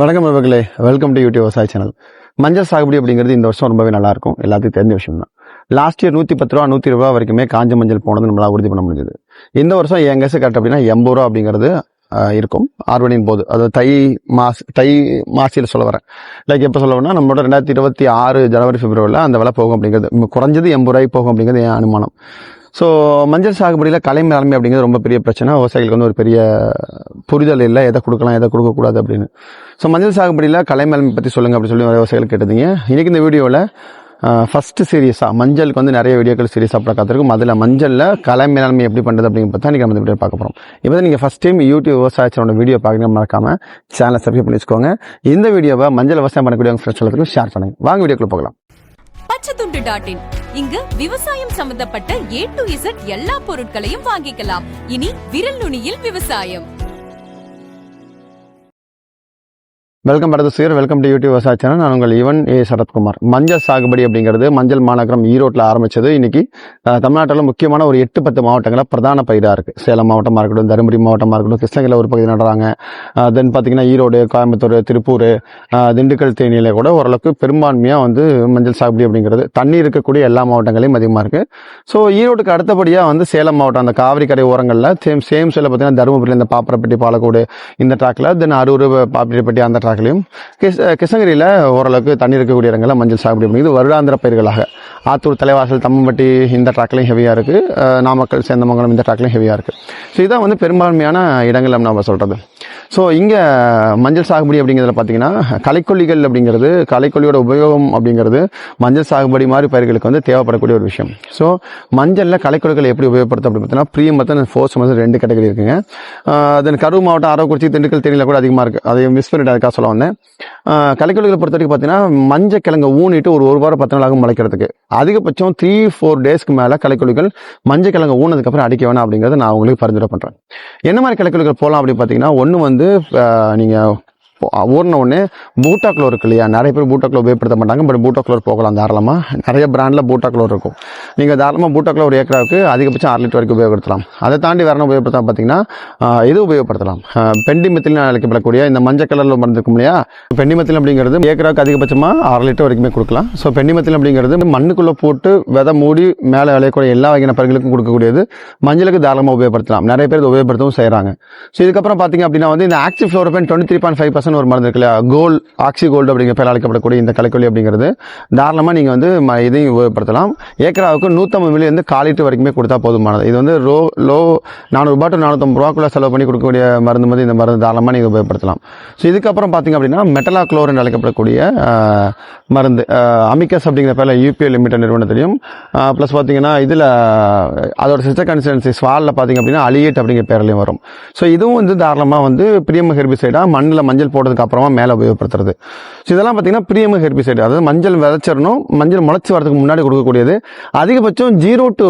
வணக்கம் நண்பர்களே. Welcome to YouTube விவசாய சேனல் மஞ்சள் சாகுபடி அப்படிங்கிறது இந்த வருஷம் ரொம்பவே நல்லாயிருக்கும். எல்லாத்துக்கும் தெரிஞ்ச விஷயம் தான் லாஸ்ட் இயர் நூற்றி பத்து ரூபா நூற்றி ரூபா வரைக்குமே காஞ்ச மஞ்சள் போனது நம்மளால் உறுதி பண்ண முடிஞ்சது. இந்த வருஷம் என் கரெக்ட் அப்படின்னா எண்பது ரூபா அப்படிங்கிறது இருக்கும். ஆர்வனின் போது. அது தை மாஸ் தை மாசியில் சொல்ல வரேன். லைக் எப்போ சொல்ல வரேன்னா நம்மளோட ரெண்டாயிரத்தி இருபத்தி ஆறு ஜனவரி பிப்ரவரியில் அந்த விலை போகும் அப்படிங்கிறது. குறைஞ்சது எண்பது ரூபாய்க்கு போகும் அப்படிங்கிறது என் அனுமானம். ஸோ மஞ்சள் சாகுபடியில் கலை மேலாண்மை அப்படிங்கிறது ரொம்ப பெரிய பிரச்சனை. விவசாயிகளுக்கு வந்து ஒரு பெரிய புரிதல் இல்லை எதை கொடுக்கலாம் எதை கொடுக்கக்கூடாது அப்படின்னு. ஸோ மஞ்சள் சாகுபடியில் கலை மேலாண்மை பற்றி சொல்லுங்கள் அப்படி சொல்லி விவசாயிகள் கேட்டதுங்க இன்னைக்கு இந்த வீடியோவில் ஃபஸ்ட்டு சீரியஸாக மஞ்சளுக்கு வந்து நிறைய வீடியோக்கள் சீரியஸாக பார்க்க காத்திருக்கும். அதில் மஞ்சளில் கலை மேலாண்மை எப்படி பண்ணுறது அப்படின்னு பார்த்தா தான் நம்ம இந்த வீடியோ பார்க்க போகிறோம் இப்போ நீங்கள் ஃபஸ்ட் டைம் யூடியூப் விவசாயத்தோட வீடியோ பார்க்கணும் மறக்காம சேனலை சப்ஸ்கிரைப் பண்ணி வச்சுக்கோங்க. இந்த வீடியோவை மஞ்சள் விவசாயம் பண்ணக்கூடிய ஃப்ரெண்ட்ஸ் எல்லாத்துக்கும் ஷேர் பண்ணுங்கள் வாங்க வீடியோக்குள்ளே போகலாம். பச்சைத்துண்டு டாட் இன் இங்கு விவசாயம் சம்பந்தப்பட்ட ஏ டு இசட் எல்லா பொருட்களையும் வாங்கிக்கலாம். இனி விரல் நுனியில் விவசாயம். வெல்கம் பரத சுயர் வெல்கம் டு யூடியூப் விவசாய சேனல் நான் உங்கள் இவன் ஏ சரத்குமார் மஞ்சள் சாகுபடி அப்படிங்கிறது மஞ்சள் மாநகரம் ஈரோட்டில் ஆரம்பிச்சது. இன்றைக்கி தமிழ்நாட்டில் முக்கியமான ஒரு எட்டு பத்து மாவட்டங்களில் பிரதான பயிராக இருக்குது சேலம் மாவட்டமாக இருக்கட்டும் தருமபுரி மாவட்டமாக இருக்கட்டும் கிருஷ்ணகிரியில் ஒரு பகுதி நடுறாங்க. தென் பார்த்தீங்கன்னா ஈரோடு கோயம்புத்தூர் திருப்பூர் திண்டுக்கல் தேனியில் கூட ஓரளவுக்கு பெரும்பான்மையாக வந்து மஞ்சள் சாகுபடி அப்படிங்கிறது. தண்ணி இருக்கக்கூடிய எல்லா மாவட்டங்களையும் அதிகமாக இருக்குது ஸோ ஈரோட்டுக்கு அடுத்தபடியாக வந்து சேலம் மாவட்டம் அந்த காவிரி கரை ஓரங்களில் சேம் சேம் சில பார்த்தீங்கன்னா தருமபுரியில் இந்த பாப்பரப்பட்டி பாலக்கோடு இந்த ட்ராக்கில் தென் அரூர் பாப்பிரெப்பட்டி அந்த ட்ராக்லையும் கிருஷ் கிருஷ்ணகிரியில் ஓரளவுக்கு தண்ணி இருக்கக்கூடிய இடங்களில் மஞ்சள் சாகுபடி அப்படிங்கிறது வருடாந்திர பயிர்களாக. ஆத்தூர் தலைவாசல் தம்மம்பட்டி இந்த ட்ராக்லையும் ஹெவியாக இருக்குது நாமக்கல் சேந்தமங்கலம் இந்த ட்ராக்லையும் ஹெவியாக இருக்குது ஸோ இதான் வந்து பெரும்பான்மையான இடங்கள் நம்ம சொல்கிறது ஸோ இங்கே மஞ்சள் சாகுபடி அப்படிங்கிறதுல பார்த்தீங்கன்னா களைக்கொல்லிகள் அப்படிங்கிறது களைக்கொல்லியோட உபயோகம் அப்படிங்கிறது மஞ்சள் சாகுபடி மாதிரி பயிர்களுக்கு வந்து தேவைப்படக்கூடிய ஒரு விஷயம். ஸோ மஞ்சளில் களைக்கொல்லிகளை எப்படி உபயோகப்படுத்தும் அப்படின்னு பார்த்தீங்கன்னா ப்ரீ மற்றும் ஃபோர்ஸ் வந்து ரெண்டு கேட்டகரி இருக்குங்க. தென் கரூர் மாவட்டம் ஆரோக்குறிச்சி திண்டுக்கல் தேனியில் கூட அதிகமாக இருக்குது அதை மிஸ் பண்ணிட்டு அதுக்காக சொல்ல வந்தேன். களைக்கொல்லிகளை பொறுத்த வரைக்கும் பார்த்தீங்கன்னா மஞ்சள் கிழங்கு ஊனிட்டு ஒரு ஒரு வாரம் பத்து நாள் ஆகும் முளைக்கிறதுக்கு. அதிகபட்சம் த்ரீ ஃபோர் டேஸ்க்கு மேலே களைக்கொல்லிகள் மஞ்சள் கிழங்கு ஊனதுக்கப்புறம் அடிக்க வேணாம் அப்படிங்கிறத நான் உங்களுக்கு பரிந்துரை பண்ணுறேன் என்ன மாதிரி களைக்கொல்லிகள் போகலாம் அப்படின்னு பார்த்தீங்கன்னா ஒன்று வந்து வந்து நீங்கள் ஊறின உடனே பூட்டாக்ளோர் இருக்கு இல்லையா? நிறைய பேர் பூட்டாக்ளோர் உபயோகப்படுத்த மாட்டாங்க பட் பூட்டாக்ளோர் போகலாம் தாராளமாக நிறைய பிராண்டில் பூட்டாக்ளோர் இருக்கும். நீங்கள் தாராளமாக பூட்டாக்ளோர் ஒரு ஏக்கராவுக்கு அதிகபட்சம் ஆறு லிட்டர் வரைக்கும் உபயோகப்படுத்தலாம். அதை தாண்டி வேற என்ன உபயோகப்படுத்தலாம் பார்த்தீங்கன்னா இது உபயோகப்படுத்தலாம். பெண்டிமத்தில் அழைக்கப்படக்கூடிய இந்த மஞ்சள் கலரில் மருந்து இருக்கும் இல்லையா? பெண்டிமத்தில் அப்படிங்கிறது ஏக்கராவுக்கு அதிகபட்சமாக ஆறு லிட்டர் வரைக்குமே கொடுக்கலாம். ஸோ பெண்டிமத்தில் அப்படிங்கிறது மண்ணுக்குள்ளே போட்டு விதை மூடி மேலே விளையக்கூடிய எல்லா வகையான பயிர்களுக்கும் கொடுக்கக்கூடியது. மஞ்சளுக்கு தாராளமாக உபயோகப்படுத்தலாம். நிறைய பேர் இதை உபயோகப்படுத்தவும் செய்கிறாங்க ஸோ இதுக்கப்புறம் பார்த்தீங்க அப்படின்னா வந்து இந்த ஆக்சிவ் ஃப்ளோரோபென் டுவெண்ட்டி த்ரீ பாயிண்ட் ஃபைவ் ஒரு மருந்து இருக்கு இல்லையா? கோல் ஆக்சி கோல்டு அப்படிங்கிற பேர் அழைக்கப்படக்கூடிய இந்த கலைக்கொல்லி அப்படிங்கிறது தாராளமாக நீங்கள் வந்து ம- இதையும் உபயோகப்படுத்தலாம். ஏக்கராவுக்கு நூற்றம்பது மில்லி காலிட்டு கால் லிட்டர் வரைக்குமே கொடுத்தா போதுமானது. இது வந்து ரோ லோ நானூறுபா டு நானூற்றம்பது ரூபாக்குள்ள செலவு பண்ணி கொடுக்கக்கூடிய மருந்து வந்து இந்த மருந்து தாராளமாக நீங்கள் உபயோகப்படுத்தலாம். ஸோ இதுக்கப்புறம் பார்த்தீங்க அப்படின்னா மெட்டலா குளோரின் அழைக்கப்படக்கூடிய மருந்து அமிக்கஸ் அப்படிங்கிற பேரில் யூபிஐ லிமிடெட் நிறுவனத்திலையும் ப்ளஸ் பார்த்தீங்கன்னா இதில் அதோட சிஸ்டர் கன்சிஸ்டன்சி ஸ்வாலில் பார்த்தீங்க அப்படின்னா அலியேட் அப்படிங்கிற பேர்லையும் வரும். ஸோ இதுவும் வந்து தாராளமாக வந்து பிரியம் ஹெர்பிசைடாக மண்ணில் மஞ்சள் போட்டதுக்கு அப்புறமா மேலே உபயோகப்படுத்துறது. ஸோ இதெல்லாம் பார்த்தீங்கன்னா பிரியம் ஹெர்பிசைடு அதாவது மஞ்சள் விதைச்சிடணும். மஞ்சள் முளைச்சி வரதுக்கு முன்னாடி கொடுக்கக்கூடியது. அதிகபட்சம் zero to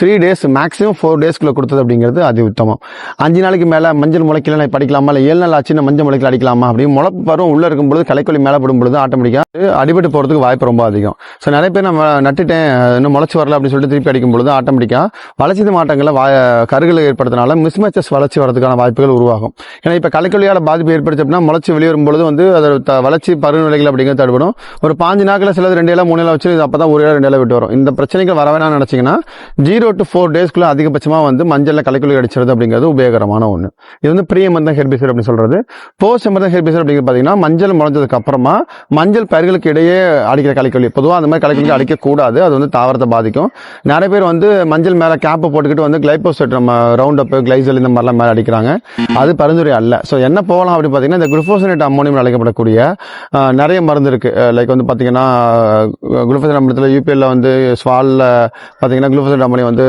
three days maximum four டேஸ்க்குள்ளே கொடுத்தது அப்படிங்கிறது அது உத்தமம். அஞ்சு நாளைக்கு மேலே மஞ்சள் முளைக்கல நான் படிக்கலாமா இல்லை ஏழு நாள் ஆச்சுன்னா மஞ்சள் முளைக்கல அடிக்கலாமா? அப்படின்னு முளைப்பு பருவம் உள்ளே இருக்கும்பொழுது களைக்கொல்லி மேலே படும்பொழுது ஆட்டோமேட்டிக்காக அடிபட்டு போகிறதுக்கு வாய்ப்பு ரொம்ப அதிகம். ஸோ நிறைய பேர் நம்ம நட்டுட்டேன் இன்னும் முளைச்சி வரல அப்படின்னு சொல்லிட்டு திருப்பி அடிக்கும் பொழுது ஆட்டோமேட்டிக்காக வளர்ச்சி மாற்றங்களை வா கருகளை ஏற்படுத்தினால மிஸ்மேச்சஸ் வளர்ச்சி வரதுக்கான வாய்ப்புகள் உருவாகும். ஏன்னா இப்போ களைக்கொல்லியால் பாதிப்பு ஏற்படுச்சு அப்படின்னா முளைச்சி வெளியே வரும் பொழுது வந்து அதோட த- வளர்ச்சி பருவநிலைகள் அப்படிங்கிறது தடுப்படும் ஒரு பாஞ்சு நாட்களில் சிலது ரெண்டு இலை மூணு இலை வச்சு அப்போ தான் ஒரு இலை ரெண்டு இலை விட்டு வரும். இந்த பிரச்சனைகள் வர வேணாம்னு நினச்சிங்கன்னா ஜீரோ டு ஃபோர் டேஸ்க்குள்ள அதிகபட்சமாக வந்து மஞ்சளில் கலைக்குள்ளி அடிச்சிருது அப்படிங்கிறது உபயோகரமான ஒன்று இது வந்து ப்ரீ எமர்தன் ஹெர்பிசர் அப்படின்னு சொல்கிறது போஸ்ட் எமர்தன் ஹெர்பிசர் அப்படிங்கிறது பார்த்தீங்கன்னா மஞ்சள் முளைஞ்சதுக்கு அப்புறமா மஞ்சள் பயிர்களுக்கு இடையே அடிக்கிற கலைக்குள்ளி பொதுவாக அந்த மாதிரி கலைக்குள்ளி அடிக்கக்கூடாது. அது வந்து தாவரத்தை பாதிக்கும். நிறைய பேர் வந்து மஞ்சள் மேலே கேப்பை போட்டுக்கிட்டு வந்து கிளைபோசைட் நம்ம ரவுண்ட் அப் கிளைசல் இந்த மாதிரிலாம் மேலே அடிக்கிறாங்க. அது பரிந்துரை அல்ல. ஸோ என்ன போகலாம் அப்படின்னு பார்த்தீங்கன்னா இந்த குளுஃபோசனேட் அம்மோனியம் அழைக்கப்படக்கூடிய நிறைய மருந்து இருக்குது லைக் வந்து பார்த்தீங்கன்னா குளுஃபோசனேட் அம்மோனியத்தில் யூபிஎல்ல வந்து ஸ்வாலில் பார்த்தீங்கன்னா குளுஃபோசனேட் அம்மோனியம் வந்து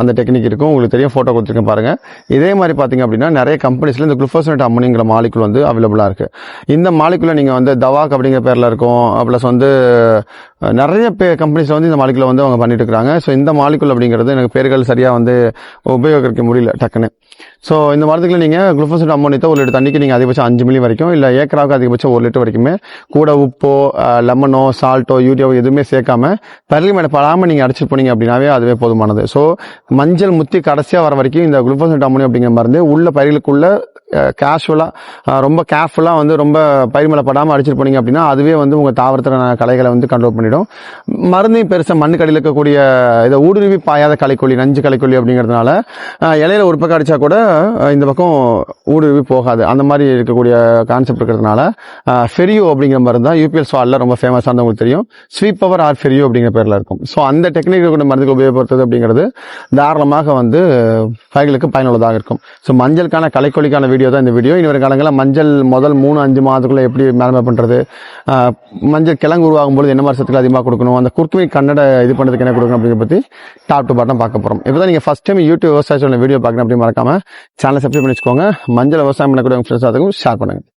அந்த டெக்னிக் இருக்கும். உங்களுக்கு தெரியும் ஃபோட்டோ கொடுத்துருக்கேன் பாருங்கள் இதே மாதிரி பார்த்தீங்க அப்படின்னா நிறைய கம்பெனிஸில் இந்த குளுஃபோசனேட் அம்மோனியங்கிற மாலிகுல் வந்து அவைலபிளாக இருக்குது இந்த மாலிகுலை நீங்கள் வந்து தவாக் அப்படிங்கிற பேரில் இருக்கும். ப்ளஸ் வந்து நிறைய பே கம்பெனிஸில் வந்து இந்த மாலிகுலை வந்து அவங்க பண்ணிட்டு இருக்கிறாங்க ஸோ இந்த மாலிகுல் அப்படிங்கிறது எனக்கு பேர்கள் சரியாக வந்து உபயோகிக்க முடியல டக்குன்னு. ஸோ இந்த மருந்துகளை நீங்கள் குளுஃபோசிட் அம்மோனியத்தை ஒரு லிட்டர் தண்ணிக்கு நீங்கள் அதிகபட்சம் அஞ்சு மில்லி வரைக்கும் இல்லை ஏக்கராவுக்கு அதிகபட்சம் ஒரு லிட்டர் வரைக்குமே கூட உப்போ லெமனோ சால்ட்டோ யூரியாவோ எதுவுமே சேர்க்காம பரலி மேலே படாமல் நீங்கள் அடிச்சிட்டு போனீங்க அப்படின்னாவே அதுவே போதுமானது. ஸோ மஞ்சள் முத்தி கடைசியாக வர வரைக்கும் இந்த குளுஃபோசிட் அம்மோனியம் அப்படிங்கிற மருந்து உள்ள பயிர்களுக்குள்ள கேஷுவலாக ரொம்ப கேர்ஃபுல்லாக வந்து ரொம்ப பயிர் மேலே படாமல் அடிச்சிட்டு போனீங்க அப்படின்னா அதுவே வந்து உங்கள் தாவரத்தில் களைகளை வந்து கண்ட்ரோல் பண்ணி பண்ணிடும் மருந்தையும் பெருசாக மண்ணுக்கடியில் இருக்கக்கூடிய இதை ஊடுருவி பாயாத களைக்கொல்லி நஞ்சு களைக்கொல்லி அப்படிங்கிறதுனால இலையில ஒரு பக்கம் அடித்தா கூட இந்த பக்கம் ஊடுருவி போகாது. அந்த மாதிரி இருக்கக்கூடிய கான்செப்ட் இருக்கிறதுனால ஃபெரியோ அப்படிங்கிற மருந்து தான் யூபிஎல் சாலில் ரொம்ப ஃபேமஸாக உங்களுக்கு தெரியும். ஸ்வீப் பவர் ஆர் ஃபெரியோ அப்படிங்கிற பேரில் இருக்கும். ஸோ அந்த டெக்னிக் கூட மருந்துக்கு உபயோகப்படுத்துறது அப்படிங்கிறது தாராளமாக வந்து பயிர்களுக்கு பயனுள்ளதாக இருக்கும். ஸோ மஞ்சளுக்கான களைக்கொல்லிக்கான வீடியோ தான் இந்த வீடியோ இனி வரும் காலங்களில் மஞ்சள் முதல் மூணு அஞ்சு மாதத்துக்குள்ள எப்படி மேலே பண்ணுறது மஞ்சள் கிழங்கு உருவாகும் பொழுது என்ன மாதிரி சத்துக்கள் அதிகமாக கொடுக்கணும். அந்த குர்த்துமை கன்னட இது பண்ணுறதுக்கு என்ன கொடுக்கணும் அப்படிங்கிற பற்றி டாப் டு பாட்டம் பார்க்க போகிறோம் இப்போ தான் நீங்கள் ஃபஸ்ட் டைம் யூடியூப் விவசாய வீடியோ பார்க்கணும் அப்படி மறக்காம சேனல் சப்ஸ்கிரைப் பண்ணி வச்சுக்கோங்க மஞ்சள் விவசாயம் பண்ணக்கூடிய ஃப்ரெண்ட்ஸ் அதுக்கும் ஷேர் பண்ணுங்கள்